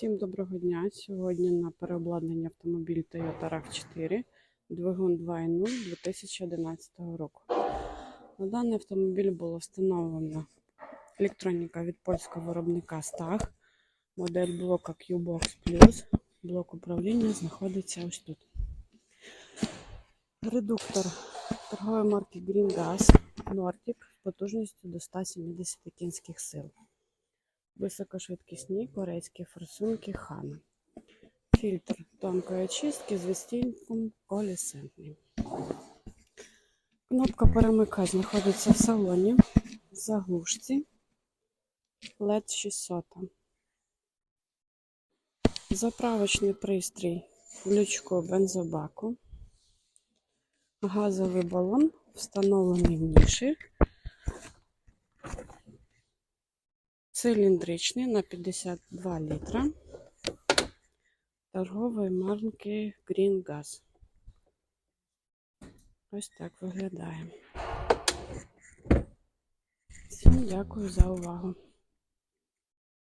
Всім доброго дня. Сьогодні на переобладнанні автомобіль Toyota RAV4, двигун 2.0 2011 року. На даний автомобіль було встановлено електроніка від польського виробника Stag, модель блока Q-Box Plus. Блок управління знаходиться ось тут. Редуктор торгової марки Green Gas Nordic потужністю до 170 кінських сил. Високошвидкісні корейські форсунки Хана. Фільтр тонкої очистки з відстінком колісентний. Кнопка перемикач знаходиться в салоні в заглушці LED 600. Заправочний пристрій в лючку бензобаку. Газовий балон встановлений в ніші. Циліндричний на 52 літра. Торгової марки Green Gas. Ось так виглядає. Всім дякую за увагу.